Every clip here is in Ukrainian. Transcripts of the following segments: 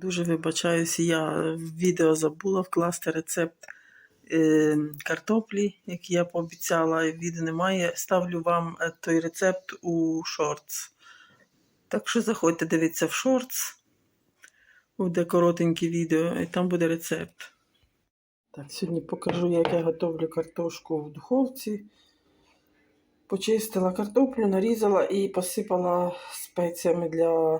Дуже вибачаюся, я в відео забула вкласти рецепт е, картоплі, який я пообіцяла, і відео немає. Ставлю вам е, той рецепт у шортс. Так що заходьте дивитися в шортс. Буде коротеньке відео, і там буде рецепт. Так, сьогодні покажу, як я готовлю картошку в духовці. Почистила картоплю, нарізала і посипала спеціями для,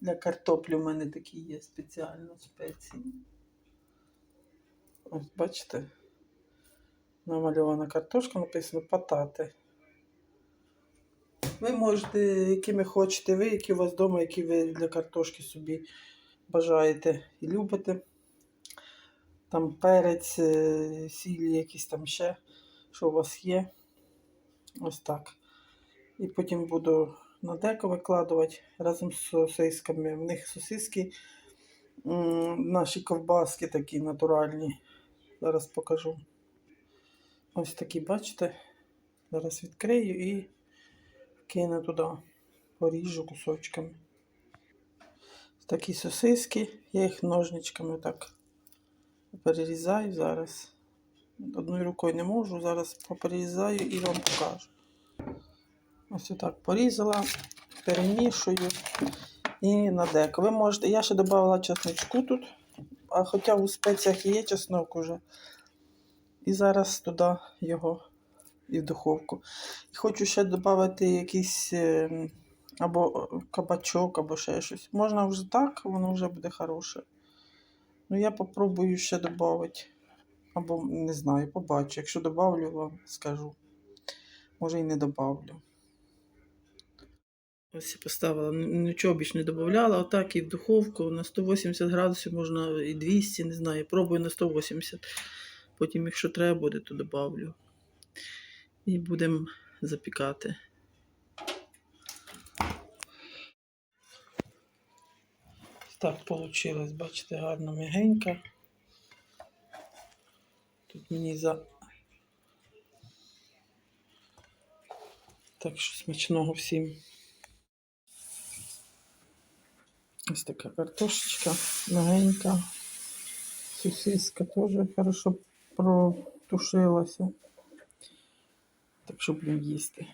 для картоплі. У мене такі є спеціально спеції. Ось бачите, намальована картошка, написано патати. Ви можете, якими хочете ви, які у вас вдома, які ви для картошки собі бажаєте і любите. Там перець, е, сіль, якісь там ще, що у вас є. Ось так. І потім буду на деко викладувати разом з сосисками. В них сосиски наші ковбаски такі натуральні. Зараз покажу. Ось такі, бачите? Зараз відкрию і кину туди, поріжу кусочками. Такі сосиски, я їх ножничками так перерізаю зараз. Одною рукою не можу, зараз поперерізаю і вам покажу. Ось отак порізала, перемішую і на деко. Ви можете, я ще додавала чесночку тут, а хоча у спеціях є чеснок уже. І зараз туди його і в духовку. І хочу ще додати якийсь е, або кабачок, або ще щось. Можна вже так, воно вже буде хороше. Ну, я попробую ще додати. Або не знаю, побачу. Якщо добавлю, вам скажу. Може і не добавлю. Ось поставила, нічого більше не додавала, отак і в духовку на 180 градусів можна і 200, не знаю. Пробую на 180. Потім, якщо треба буде, то добавлю. І будемо запікати. Так вийшло, бачите, гарно м'ягенька. Тут мені за. Так що смачного всім. Ось така картошечка мягенька. Сосиска теж хорошо протушилася. Так що будемо їсти.